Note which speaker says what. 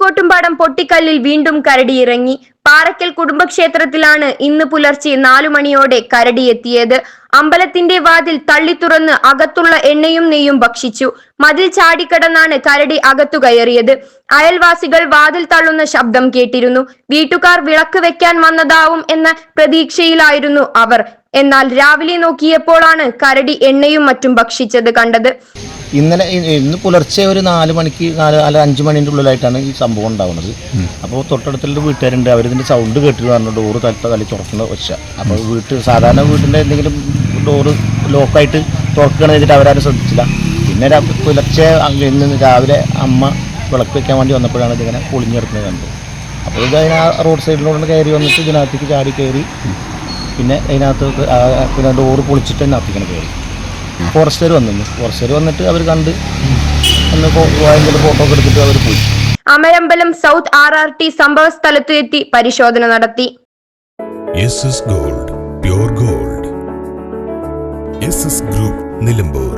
Speaker 1: കമ്പംപാടം പൊട്ടിക്കല്ലിൽ വീണ്ടും കരടിയിറങ്ങി. പാറയ്ക്കൽ കുടുംബക്ഷേത്രത്തിലാണ് ഇന്ന് പുലർച്ചെ നാലു മണിയോടെ കരടിയെത്തിയത്. അമ്പലത്തിന്റെ വാതിൽ തള്ളി തുറന്ന് അകത്തുള്ള എണ്ണയും നെയ്യും ഭക്ഷിച്ചു. മതിൽ ചാടിക്കടന്നാണ് കരടി അകത്തു കയറിയത്. അയൽവാസികൾ വാതിൽ തള്ളുന്ന ശബ്ദം കേട്ടിരുന്നു. വീട്ടുകാർ വിളക്ക് വെക്കാൻ വന്നതാവും എന്ന പ്രതീക്ഷയിലായിരുന്നു അവർ. എന്നാൽ രാവിലെ നോക്കിയപ്പോഴാണ് കരടി എണ്ണയും മറ്റും ഭക്ഷിച്ചത് കണ്ടത്.
Speaker 2: ഇന്നലെ ഇന്ന് പുലർച്ചെ ഒരു നാല് മണിക്ക് നാല് അല്ല അഞ്ച് മണിന്റെ ഉള്ളിലായിട്ടാണ് ഈ സംഭവം ഉണ്ടാവുന്നത്. അപ്പോൾ തൊട്ടടുത്തുള്ള വീട്ടുകാരുണ്ട്. അവരിതിന്റെ സൗണ്ട് കേട്ടിട്ട് പറഞ്ഞു ഡോറ് തലത്ത തല്ലി തുറക്കുന്ന ഒച്ച. അപ്പോൾ വീട്ട് സാധാരണ വീട്ടിന്റെ എന്തെങ്കിലും ഡോറ് ലോക്കായിട്ട് തുറക്കണം ചെയ്തിട്ട് അവരാരും ശ്രദ്ധിച്ചില്ല. പിന്നെ പുലർച്ചെ ഇന്ന് രാവിലെ അമ്മ വിളക്ക് വെക്കാൻ വേണ്ടി വന്നപ്പോഴാണ് ഇതിങ്ങനെ പൊളിഞ്ഞെടുക്കുന്നത് കണ്ടത്. അപ്പോൾ ഇത് അതിന് ആ റോഡ് സൈഡിലൂടെ കയറി വന്നിട്ട് ഇതിനകത്തേക്ക് ചാടി കയറി. പിന്നെ അതിനകത്ത് പിന്നെ ഡോറ് പൊളിച്ചിട്ട് അതിനകത്തേക്കാണ് കയറി. ഫോറസ്റ്റുകാർ വന്നിരുന്നു. ഫോറസ്റ്റുകാർ വന്നിട്ട് അവർ കണ്ട് ഒന്ന് ഭയങ്കര ഫോട്ടോ ഒക്കെ എടുത്തിട്ട് അവർ പോയി.
Speaker 1: Amarambalam south R R T സംഭവ സ്ഥലത്ത് എത്തി പരിശോധന നടത്തി.
Speaker 3: Gold pure gold group Nilambur